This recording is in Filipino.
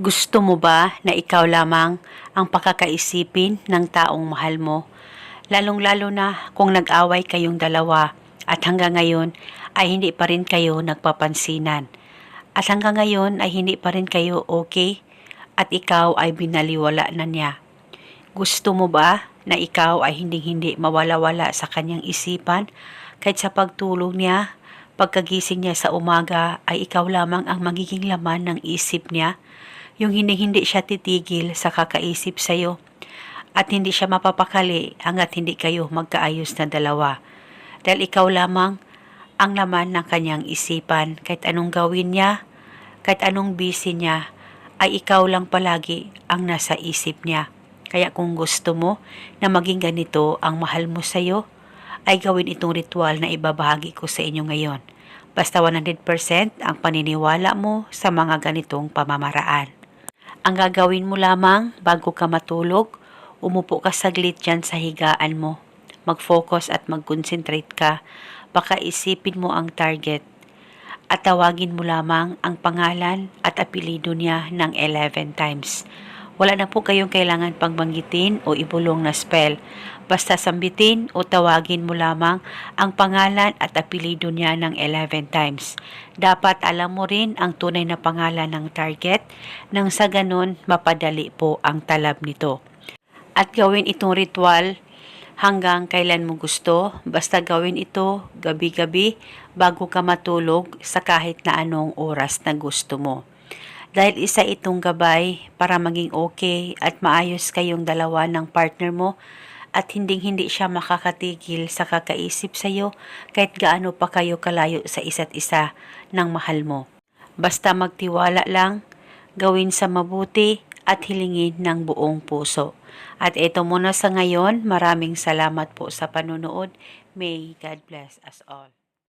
Gusto mo ba na ikaw lamang ang pakakaisipin ng taong mahal mo? Lalong-lalo na kung nag-away kayong dalawa at hanggang ngayon ay hindi pa rin kayo nagpapansinan. At hanggang ngayon ay hindi pa rin kayo okay at ikaw ay binaliwala na niya. Gusto mo ba na ikaw ay hindi-hindi mawala-wala sa kanyang isipan kahit sa pagtulog niya, pagkagising niya sa umaga ay ikaw lamang ang magiging laman ng isip niya? Yung hindi-hindi siya titigil sa kakaisip sa'yo at hindi siya mapapakali hanggat hindi kayo magkaayos na dalawa. Dahil ikaw lamang ang laman ng kanyang isipan kahit anong gawin niya, kahit anong busy niya, ay ikaw lang palagi ang nasa isip niya. Kaya kung gusto mo na maging ganito ang mahal mo sa'yo, ay gawin itong ritual na ibabahagi ko sa inyo ngayon. Basta 100% ang paniniwala mo sa mga ganitong pamamaraan. Ang gagawin mo lamang bago ka matulog, umupo ka saglit dyan sa higaan mo. Mag-focus at mag-concentrate ka. Baka isipin mo ang target at tawagin mo lamang ang pangalan at apelido niya ng 11 times. Wala na po kayong kailangan pangbanggitin o ibulong na spell. Basta sambitin o tawagin mo lamang ang pangalan at apelido niya ng 11 times. Dapat alam mo rin ang tunay na pangalan ng target nang sa ganun mapadali po ang talab nito. At gawin itong ritual hanggang kailan mo gusto. Basta gawin ito gabi-gabi bago ka matulog sa kahit na anong oras na gusto mo. Dahil isa itong gabay para maging okay at maayos kayong dalawa ng partner mo at hinding-hindi siya makakatigil sa kakaisip sa iyo kahit gaano pa kayo kalayo sa isa't isa ng mahal mo. Basta magtiwala lang, gawin sa mabuti at hilingin ng buong puso. At ito muna sa ngayon, maraming salamat po sa panunood. May God bless us all.